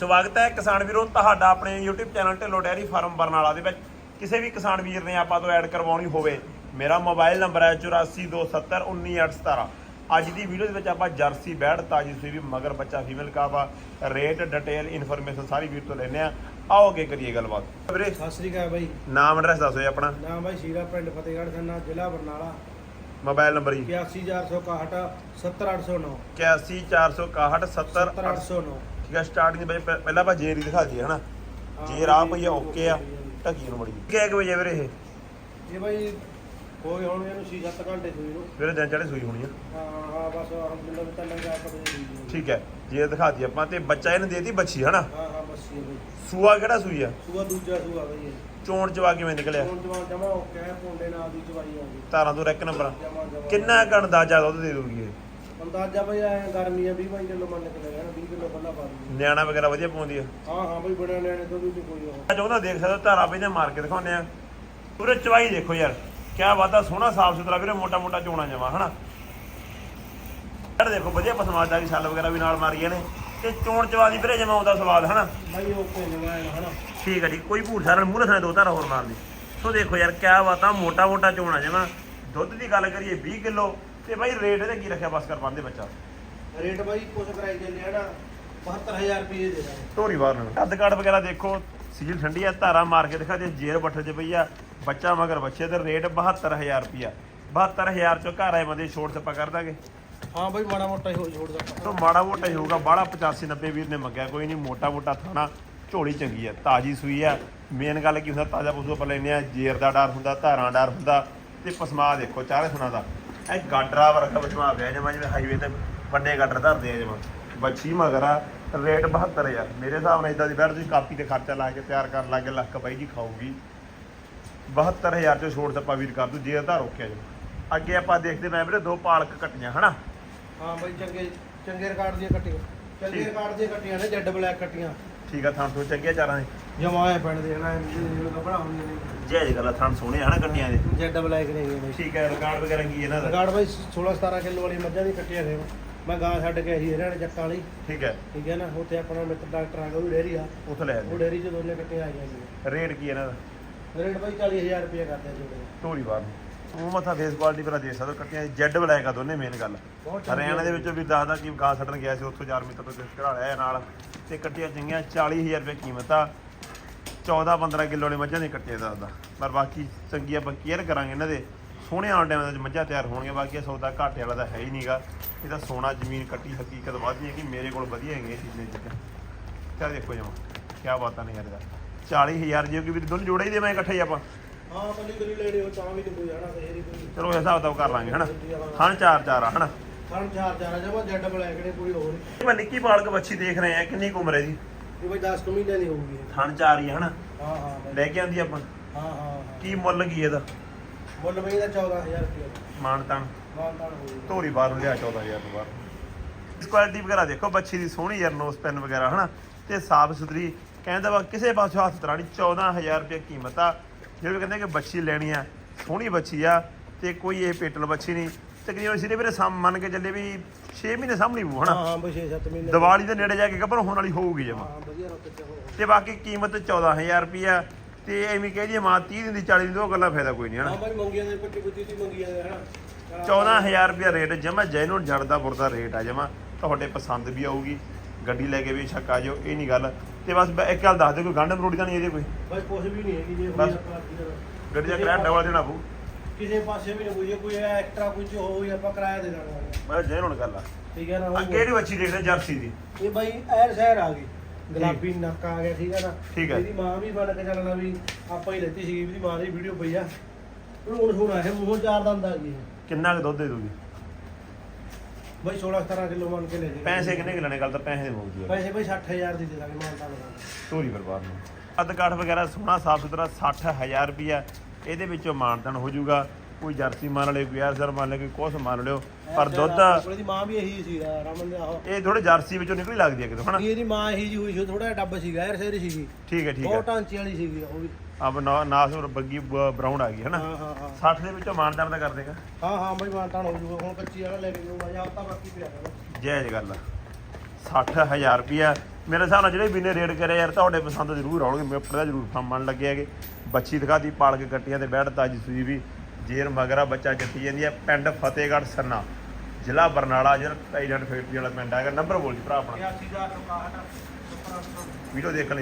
ਸਵਾਗਤ ਹੈ ਕਿਸਾਨ ਵੀਰੋ ਤੁਹਾਡਾ ਆਪਣੇ YouTube channel Dhillon dairy farm Barnala ਦੇ ਵਿੱਚ। ਕਿਸੇ ਵੀ ਕਿਸਾਨ ਵੀਰ ਨੇ ਆਪਾਂ ਤੋਂ ਐਡ ਕਰਵਾਉਣੀ ਹੋਵੇ ਮੇਰਾ ਮੋਬਾਈਲ ਨੰਬਰ ਹੈ 8427191817 ਅੱਜ ਦੀ ਵੀਡੀਓ ਦੇ ਵਿੱਚ ਆਪਾਂ ਜਰਸੀ ਬੈੜ ਤਾਜੀ ਸੂਈ ਵੀ ਮਗਰ ਬੱਚਾ ਫੀਮੇਲ ਕਾਫਾ ਰੇਟ ਡਿਟੇਲ ਇਨਫੋਰਮੇਸ਼ਨ ਸਾਰੀ ਵੀਰ ਤੋਂ ਲੈਣੇ ਆ ਆਓ ਅੱਗੇ ਕਰੀਏ ਗੱਲਬਾਤ। ਵੀਰੇ ਸਤਿ ਸ੍ਰੀ ਅਕਾਲ ਬਾਈ। ਨਾਮ ਐਡਰੈਸ ਦੱਸੋ ਜੀ ਆਪਣਾ। ਨਾਮ ਬਾਈ ਸ਼ੀਰਾ ਪਿੰਡ ਫਤਿਹਗੜ੍ਹ ਖੰਨਾ ਜ਼ਿਲ੍ਹਾ ਬਰਨਾਲਾ। ਮੋਬਾਈਲ ਨੰਬਰ ਜੀ। 81461 70809 81461 70 70809 ਠੀਕ ਸਟਾਰਟਿੰਗ ਵਿੱਚ ਪਹਿ- ਪਹਿਲਾਂ ਆਪਾਂ ਜੇਰ ਹੀ ਦਿਖਾ ਦਈਏ ਹਨਾ? ਜੇਰ ਆ ਪਈ ਆ ਓਕੇ ਆ ਢੱਕੀ ਨੂੰ ਮੜੀ। ਕਿ ਇੱਕ ਵਜੇ ਵੀਰੇ ਇਹ? ਇਹ ਬਾਈ ਕੋਈ ਹੁਣ ਇਹਨੂੰ 6-7 ਘੰਟੇ ਸੂਈ ਨੂੰ। ਵੀਰੇ ਦਿਨ ਚੜੇ ਸੂਈ ਹੋਣੀ ਆ। ਹਾਂ ਹਾਂ ਬਸ ਅਲਹਮਦੁਲਿਲਾ ਵੀ ਤੰਨ ਜਾ ਕੇ ਠੀਕ ਹੈ ਜੇਰ ਦਿਖਾ ਦਈਏ ਆਪਾਂ ਤੇ ਬੱਚਾ ਇਹਨੇ ਦੇਤੀ ਬੱਚੀ ਹਨਾ? ਹਾਂ ਹਾਂ ਬਸ ਇਹ ਬਾਈ। ਸੂਆ ਕਿਹੜਾ ਸੂਈ ਆ? ਸੂਆ ਦੂਜਾ ਸੂਆ ਬਾਈ ਇਹ। ਚੋਣ ਚਵਾ ਕਿਵੇਂ ਨਿਕਲਿਆ? ਹੁਣ ਜਵਾਨ ਜਮਾ ਓਕੇ ਹੈ ਪੋਂਡੇ ਨਾਲ ਦੀ ਚਵਾਈ ਆ ਗਈ ਧਾਰਾਂ ਤੋਂ ਇੱਕ ਨੰਬਰ। ਜਮਾ ਜਮਾ। ਕਿੰਨਾ ਕੁ ਅੰਦਾਜ਼ਾ ਦੁੱਧ ਦੇ ਦੂਗੀ ਇਹ? ਅੰਦਾਜ਼ਾ ਬਾਈ ਐ ਗਰਮੀ ਆ 20 ਬਾਈ ਕਿਲੋ ਮੰਨ ਕੇ ਨਾ 20 ਕਿਲੋ ਪੱਲਾ ਪਾ ਦੂੰ ਨਿਆਣਾ ਵਗੈਰਾ ਵਧੀਆ ਪਾਉਂਦੀ ਆ? ਹਾਂ ਹਾਂ ਬਾਈ ਬੜਾ ਲੈਣੇ ਤੋਂ ਵੀ ਕੋਈ ਉਹ। ਅੱਜ ਉਹਦਾ ਦੇਖ ਸਕਦੇ ਧਾਰਾਂ ਪਈਆਂ ਮਾਰ ਕੇ ਦਿਖਾਉਂਦੇ ਆ। ਪੂਰੇ ਚਵਾਈ ਦੇਖੋ ਯਾਰ ਕਿਆ ਬਾਤ ਸੋਹਣਾ ਸਾਫ਼ ਸੁਥਰਾ ਵੀਰੇ ਮੋਟਾ ਮੋਟਾ ਚੋਣਾ ਜਮਾ ਹਨਾ? ਯਾਰ ਦੇਖੋ ਵਧੀਆ ਪਸਮਾਦਾ ਦੀ ਛੱਲ ਵਗੈਰਾ ਵੀ ਨਾਲ ਮਾਰੀਆਂ ਨੇ। ਤੇ ਚੋਣ ਚਵਾ ਦੀ ਵੀਰੇ ਜਮਾ ਆਉਂਦਾ ਸਵਾਦ ਹਨਾ? ਬਾਈ ਓਕੇ ਜਮਾ ਹੈ ਹਨਾ? ਠੀਕ ਹੈ ਜੀ ਕੋਈ ਭੂਰ ਸਾਰਨ ਮੂਹਰੇ ਥਾਂ ਦੋ ਧਾਰਾ ਹੋਰ ਮਾਰਦੀ ਸੋ ਦੇਖੋ ਯਾਰ ਕਿਆ ਬਾਤਾਂ ਮੋਟਾ ਮੋਟਾ ਚੋਣਾ ਜਮਾ। ਦੁੱਧ ਦੀ ਗੱਲ ਕਰੀਏ 20 ਕਿਲੋ। ਤੇ ਬਾਈ ਰੇਟ ਇਹਦਾ ਕੀ ਰੱਖਿਆ ਬਸ ਕਰ ਪਾਉਂਦੇ ਬੱਚਾ? ਰੇਟ ਬਾਈ ਕੁਛ ਕਰਾਈ ਜਾਂਦੇ ਆ ਨਾ 72000 ਰੁਪਏ ਦੇ ਦਾਂਗੇ। ਧੋਰੀ ਬਾਹਰ ਨੂੰ। ਕੱਦ ਕਾਠ ਵਗੈਰਾ ਦੇਖੋ ਸੀਲ ਠੰਡੀ ਆ ਧਾਰਾ ਮਾਰ ਕੇ ਦਿਖਾ ਦੇ ਜੇਰ ਬੱਠੇ 'ਚ ਪਈ ਆ ਬੱਚਾ ਮਗਰ ਬੱਚੇ ਤੇ ਰੇਟ 72000 ਰੁਪਿਆ 72000 ਚੋਂ ਘਰ ਆਏ ਬੰਦੇ ਛੋਟ ਸੱਪਾ ਕਰ ਦਾਂਗੇ। ਹਾਂ ਬਾਈ ਮਾੜਾ ਮੋਟਾ ਹੀ ਹੋ ਛੋੜਦਾ ਸੋ ਮਾੜਾ ਮੋਟਾ ਹੀ ਹੋਊਗਾ ਬਾਹਲਾ 85 90 ਵੀਰ ਨੇ ਮੰਗਿਆ ਕੋਈ ਨਹੀਂ ਮੋਟਾ ਮੋਟਾ ਥਾਣਾ ਝੋਲੀ ਚੰਗੀ ਆ ਤਾਜੀ ਸੂਈ ਆ। ਮੇਨ ਗੱਲ ਕੀ ਹੁੰਦਾ ਤਾਜ਼ਾ ਪਸ਼ੂ ਆਪਾਂ ਲੈਨੇ ਆ ਜੇਰ ਦਾ ਡਰ ਹੁੰਦਾ ਧਾਰਾਂ ਡਰ ਹੁੰਦਾ ਤੇ ਪਸਮਾ ਦੇਖੋ ਚਾਰੇ ਸੁਣਾ ਦਾ। ਇਹ ਗਾਡਰਾ ਵਰਗਾ ਪਸਮਾ ਪਿਆ ਜਮਾ ਜਿਵੇਂ ਹਾਈਵੇ ਤੇ ਵੱਡੇ ਗਾਡਰ ਧਰਦੇ ਆ ਜਮਾ ਬੱਚੀ ਮਗਰ ਆ ਰੇਟ 72000 ਮੇਰੇ ਹਿਸਾਬ ਨਾਲ ਇਦਾਂ ਦੀ ਬੈਠ ਤੁਸੀਂ ਕਾਪੀ ਤੇ ਖਰਚਾ ਲਾ ਕੇ ਤਿਆਰ ਕਰਨ ਲੱਗੇ ਲੱਖ ਬਾਈ ਜੀ ਖਾਊਗੀ। 72000 ਚੋਂ ਛੋੜ ਸੱਪਾ ਵੀਰ ਕਰ ਦੂ ਜੇ ਤਾਂ ਰੋਕਿਆ ਜੀ ਅੱਗੇ ਆਪਾਂ ਦੇਖਦੇ ਮੈਂ ਵੀਰੇ ਦੋ ਪਾਲਕ ਕੱਟੀਆਂ ਹਨਾ? ਹਾਂ ਬਾਈ ਚੰਗੇ ਚੰਗੇ ਰਿਕਾਰਡ ਦੀਆਂ ਕੱਟੀਆਂ। ਚੰਗੇ। ਰਿਕਾਰਡ ਦੀਆਂ ਕੱਟੀਆਂ ਨੇ ਜੈਡ ਬਲੈਕ ਕੱਟੀਆਂ। ਠੀਕ ਆ ਥਾਂ ਤੋਂ ਚੰਗੀਆਂ ਚਾਰਾਂ ਦੇ। ਜਮਾਏ ਪਿੰਡ ਦੇਖਣਾ ਇਹਨੂੰ ਕੱਪੜਾ ਹੁੰਦੀਆਂ ਨੇ ਜੈ ਜੀ ਗੱਲਾਂ ਥਾਂ ਸੋਹਣੇ ਹਨਾ ਕੱਟੀਆਂ ਦੇ। ਜੈਡ ਬਲੈਕ ਨੇ ਇਹ ਬਾਈ ਠੀਕ ਹੈ ਰਿਕਾਰਡ ਵਗੈਰਾ ਕੀ ਇਹਨਾਂ ਦਾ? ਰਿਕਾਰਡ ਬਾਈ 16 17 ਕਿਲੋ ਵਾਲੀ ਮੱਝਾਂ ਦੀ ਕੱਟੀਆਂ ਨੇ। ਮੈਂ ਗਾਂ ਛੱਡ ਕੇ ਆਈ ਇਹਨਾਂ ਨੇ ਜੱਕਾਂ ਵਾਲੀ। ਠੀਕ ਹੈ। ਠੀਕ ਹੈ ਨਾ ਉੱਥੇ ਆਪਣਾ ਮਿੱਤਰ ਡਾਕਟਰ ਆ ਗਿਆ ਉਹ ਡੇਰੀ ਆ। ਉੱਥੇ ਲੈ ਉਹ ਡੇਰੀ ਚ ਦੋਨੇ ਕੱਟੀਆਂ ਆਈਆਂ ਨੇ। ਰੇਟ ਕੀ ਇਹਨਾਂ ਦਾ? ਰੇਟ ਬਾਈ 40000 ਰੁਪਏ ਕਰਦੇ ਆ ਜੋੜੇ। ਢੋਲੀ ਬਾਰ ਨੂੰ ਉਹ ਮੱਥਾ ਫੇਸ ਕੁਆਲਿਟੀ ਪਰ ਦੇ ਸਕਦੇ ਹੋ, ਕੱਟੀਆਂ ਜੈਡ ਬਲੈਕ ਆ ਦੋਨੇ ਮੇਨ ਗੱਲ। ਬਹੁਤ ਹਰਿਆਣਾ ਦੇ ਵਿੱਚੋਂ ਵੀ ਦੱਸਦਾ ਕਿ ਗਾਂ ਛੱਡਣ ਗਿਆ ਸੀ ਉੱਥੋਂ 4 ਮੀਟਰ ਤੋਂ ਕਿਸ ਘਰਾ ਲਿਆ ਨਾਲ। ਤੇ ਕੱਟੀਆਂ ਚੰਗੀਆਂ 40000 ਰੁਪਏ ਕੀਮਤ ਆ। 14 15 ਕਿਲੋ ਵਾਲੇ ਮੱਝਾਂ ਦੇ ਕੱਟੇ ਦੱਸਦਾ ਪਰ ਬਾਕੀ ਚੰਗੀ ਆਪਾਂ ਕੇਅਰ ਕਰਾਂਗੇ ਇਹਨਾਂ ਦੇ। ਸੋਹਣੇ ਆਉਣ ਟਾਈਮ ਦੇ ਮੱਝਾਂ ਤਿਆਰ ਹੋਣਗੀਆਂ। ਬਾਕੀ ਇਹ ਸੌਦਾ ਘਾਟੇ ਵਾਲਾ ਤਾਂ ਹੈ ਹੀ ਨਹੀਂਗਾ ਇਹ ਤਾਂ ਸੋਨਾ ਜ਼ਮੀਨ ਕੱਟੀ ਹਕੀਕਤ ਵੱਧਦੀ ਹੈ ਕਿ ਮੇਰੇ ਕੋਲ ਵਧੀਆ ਹੈਗੀਆਂ ਇਹ ਚੀਜ਼ਾਂ ਚੀਜ਼ਾਂ ਚੱਲ ਦੇਖੋ ਜਮਾ ਕੀ ਬਾਤਾਂ ਨੇ ਯਾਰ ਇਹਦਾ। 40000 ਜੇ ਕਿ ਵੀ ਦੋਨੋਂ ਜੋੜੇ ਹੀ ਦੇਵਾਂ ਇਕੱਠੇ ਹੀ ਆਪਾਂ। ਹਾਂ ਕੱਲੀ ਕੱਲੀ ਲੈਣੀ ਹੋ ਤਾਂ ਵੀ ਨੀ ਕੋਈ ਹਨਾ ਫੇਰ ਹੀ ਕੋਈ। ਚਲੋ ਹਿਸਾਬ ਦਾ ਕਰ ਲਾਂਗੇ ਹਨਾ? ਹਾਂ। ਚਾਰ ਚਾਰ ਆ ਹਨਾ? ਸਾਨੂੰ ਚਾਰ ਚਾਰ ਆ ਜਮਾ ਜੈਡ ਬਲੈਕ ਨੇ ਕੋਈ ਹੋਰ ਨੀ। ਇਹ ਮੈਂ ਨਿੱਕੀ ਪਾਲਕ ਬੱਚੀ ਦੇਖ ਰਹੇ ਆ ਕਿੰਨੀ ਉਮਰ ਹੈ ਜੀ ਇਹ ਬਾਈ 10 ਕੁ ਮਹੀਨੇ ਦੀ ਹੋਊਗੀ ਇਹ। ਥਣ ਹੀ ਆ ਹਨਾ? ਹਾਂ ਹਾਂ ਬਾਈ। ਲੈ ਕੇ ਆਂਦੀ ਆਪਾਂ? ਹਾਂ ਹਾਂ ਹਾਂ। ਕੀ ਮੁੱਲ ਕੀ ਇਹਦਾ? ਮੁੱਲ ਬਈ ਦਾ। 14000 ਰੁਪਏ ਮਾਨ ਤਾਨ ਮਾਨਤਾਨ ਹੋਊਗੀ ਧੋਰੀ ਬਾਹਰ ਲਿਆ 14000 ਤੋਂ ਬਾਹਰ। ਇਸ ਕੁਆਲਿਟੀ ਵਗੈਰਾ ਦੇਖੋ ਬੱਚੀ ਦੀ ਸੋਹਣੀ ਯਾਰ ਨੋਸ ਪੈਨ ਵਗੈਰਾ ਹਨਾ? ਤੇ ਸਾਫ਼ ਸੁਥਰੀ। ਕਹਿੰਦਾ ਵਾ ਕਿਸੇ ਪਾਸੇ ਹੱਥ ਤਰਾਣੀ 14000 ਰੁਪਏ ਕੀਮਤ ਆ। ਜਿਹੜੇ ਕਹਿੰਦੇ ਕਿ ਬੱਚੀ ਲੈਣੀ ਆ ਸੋਹਣੀ ਬੱਚੀ ਆ ਤੇ ਕੋਈ ਇਹ ਪੇਟਲ ਬੱਚੀ ਨਹੀਂ। ਤਕਰੀਬਨ ਸਿਰੇ ਵੀਰੇ ਸਾਮ ਮੰਨ ਕੇ ਚੱਲੇ ਵੀ 6 ਮਹੀਨੇ ਸਾਹਮਣੀ ਹੋਊ ਹਾਂ ਹਨਾ? ਹਾਂ ਬਈ 6-7 ਮਹੀਨੇ ਦੀਵਾਲੀ ਦੇ ਨੇੜੇ ਜਾ ਕੇ ਗੱਭਰ ਹੋਣ ਵਾਲੀ ਹੋਊਗੀ ਜਮਾ। ਹਾਂ ਵਧੀਆ ਰੁੱਤ ਚ ਹੋ ਤੇ ਬਾਕੀ ਕੀਮਤ 14000 ਰੁਪਿਆ ਤੇ ਐਵੇਂ ਕਹਿ ਦਈਏ ਮਾਂ 30 ਦਿਨ ਦੀ 40 ਦਿਨ ਦੀ ਉਹ ਗੱਲਾਂ ਫਾਇਦਾ ਕੋਈ ਨਹੀਂ ਹਾਂ ਹਨਾ ਬਾਈ ਮੰਗੀਆਂ ਦੇ ਪੱਟੀ ਪੁੱਟੀ ਦੀ ਮੰਗੀਆਂ ਦੇ ਹਨਾ? 14000 ਰੁਪਿਆ ਰੇਟ ਜਮਾ ਜੈਨੂਨ ਜੜਦਾ ਬੁਰਦਾ ਰੇਟ ਆ ਜਮਾ। ਤੁਹਾਡੇ ਪਸੰਦ ਵੀ ਆਊਗੀ ਗੱਡੀ ਲੈ ਕੇ ਵੀ ਛੱਕ ਆ ਜਾਓ ਇਹ ਨਹੀਂ ਗੱਲ। ਤੇ ਬਸ ਇੱਕ ਗੱਲ ਦੱਸ ਦਿਓ ਕੋਈ ਗੰਢ ਮਰੋੜੀ ਤਾਂ ਨਹੀਂ ਇਹਦੇ ਕੋਈ? ਬਾਈ ਕੁਛ ਵੀ ਨਹੀਂ ਹੈਗੀ ਜੇ ਬਸ। ਗੱਡੀ ਦਾ ਕਿਰਾਇਆ ਡਬਲ ਦੇਣਾ ਪਊ। ਕਿਸੇ ਪਾਸੇ ਵੀ ਨਹੀਂ ਕੋਈ ਜੇ ਕੋਈ ਐਕਸਟਰਾ ਕੁਝ ਹੋਈ ਆਪਾਂ ਕਿਰਾਇਆ ਦੇ ਦੇਣਾ। ਮੈਂ ਜੈਨੂਨ ਗੱਲ ਆ। ਠੀਕ ਹੈ ਨਾ ਉਹ- ਜਿਹੜੀ ਬੱਚੀ ਦੇਖਦੇ ਜਰਸੀ ਦੀ। ਇਹ ਬਾਈ ਐਰ ਸ਼ਹਿਰ ਆ ਗਈ। ਗੁਲਾਬੀ ਨੱਕ ਆ ਗਿਆ ਠੀਕ ਹੈ ਨਾ। ਠੀਕ ਹੈ। ਇਹਦੀ ਮਾਂ ਵੀ ਬਣ ਕੇ ਚੱਲਣਾ ਵੀ ਆਪਾਂ ਹੀ ਲੈਤੀ ਸੀ ਇਹਦੀ ਮਾਂ ਦੀ ਵੀਡੀਓ ਪਈ ਆ। ਹੁਣ ਹੁਣ ਆਇਆ ਮੂੰਹੋਂ ਚਾਰ ਦੰਦ ਆ ਗਈ ਇਹ। ਕਿੰਨਾ ਕੁ ਦੁੱਧ ਦੇ ਦੂਗੀ ਬਾਈ 16 17 ਕਿਲੋ ਮੰਨ ਕੇ ਲੈ ਜੇ ਪੈਸੇ ਕਿੰਨੇ ਕੁ ਲੈਣੇ ਗੱਲ ਤਾਂ ਪੈਸੇ ਦੇ ਮੁੱਕਦੀ ਆ ਪੈਸੇ ਬਾਈ 60000 ਦੀ ਦੇ ਦਾਂਗੇ ਮਾਨਤਾ ਲਗਾ ਧੂਰੀ ਬਰਬਾਦ ਨੂੰ। ਅੱਧ ਕਾਠ ਵਗੈਰਾ ਸੋਹਣਾ ਸਾਫ਼ ਸੁਥਰਾ 60000 ਰੁਪਿਆ ਇਹਦੇ ਵਿੱਚੋਂ ਮਾਨਤਨ ਹੋ ਜਾਊਗਾ। ਕੋਈ ਜਰਸੀ ਮੰਨ ਲਿਓ ਕੋਈ ਐਸਰ ਮੰਨ ਲਿਓ ਕੋਈ ਕੁਛ ਮੰਨ ਲਿਓ ਪਰ ਦੁੱਧ ਆਪਣੀ ਦੀ ਮਾਂ ਵੀ ਇਹੀ ਸੀ ਰਮਨ ਦੇ ਆਹੋ। ਇਹ ਥੋੜੇ ਜਰਸੀ ਵਿੱਚੋਂ ਨਿਕਲੀ ਲੱਗਦੀ ਹੈ ਕਿਤੇ ਹਨਾ? ਇਹਦੀ ਮਾਂ ਇਹੀ ਜੀ ਹੋਈ ਸੀ ਥੋੜਾ ਡੱਬ ਸੀਗਾ ਯਾਰ ਸੇਰੀ ਸੀਗੀ। ਠੀਕ ਹੈ ਠੀਕ ਹੈ। ਬਹੁਤ ਢਾਂਚੇ ਵਾਲੀ ਸੀਗੀ ਉਹ ਵੀ। ਆਪ ਨਾਸ ਹੋਰ ਬੱਗੀ ਬਰਾਊਨ ਆ ਗਈ ਹਨਾ? ਹਾਂ ਹਾਂ ਹਾਂ। 60 ਦੇ ਵਿੱਚੋਂ ਮਾਨਦਾਰ ਦਾ ਕਰ ਦੇਗਾ। ਹਾਂ ਹਾਂ ਬਾਈ ਮਾਨਤਾ ਹੋ ਜੂਗਾ ਹੁਣ ਕੱਚੀ ਵਾਲਾ ਲੈ ਕੇ ਜਾਊਗਾ ਜਾਂ ਤਾਂ ਬਾਕੀ ਪਿਆ ਹੈਗਾ ਜਾਇਜ਼ ਗੱਲ ਆ। 60000 ਰੁਪਿਆ ਮੇਰੇ ਹਿਸਾਬ ਨਾਲ ਜਿਹੜੇ ਵੀ ਨੇ ਰੇਡ ਕਰੇ ਯਾਰ ਤੁਹਾਡੇ ਪਸੰਦ ਜ਼ਰੂਰ ਆਉਣਗੇ ਮੈਂ ਪੜਾ ਜ਼ਰੂਰ ਫਾਰਮਣ ਲੱਗੇ ਹੈਗੇ। ਬੱਚੀ ਦਿਖਾਦੀ ਪਾਲ ਕੇ ਕੱਟੀਆਂ ਤੇ ਬੈਠ ਤਾਜੀ ਸੂਈ ਵੀ। ਜੇਰ ਮਗਰਾ ਬੱਚਾ ਚੱਟੀ ਜਾਂਦੀ ਹੈ ਪਿੰਡ ਫਤਿਹਗੜ੍ਹ ਸਰਨਾ ਜ਼ਿਲ੍ਹਾ ਬਰਨਾਲਾ ਜਿਹੜਾ ਟਾਈਡੈਂਟ ਫੈਕਟਰੀ ਵਾਲਾ ਪਿੰਡ ਹੈਗਾ ਨੰਬਰ ਬੋਲ ਜੀ ਭਰਾ ਆਪਣਾ। 80061 ਵੀਡੀਓ ਦੇਖਣ ਲਈ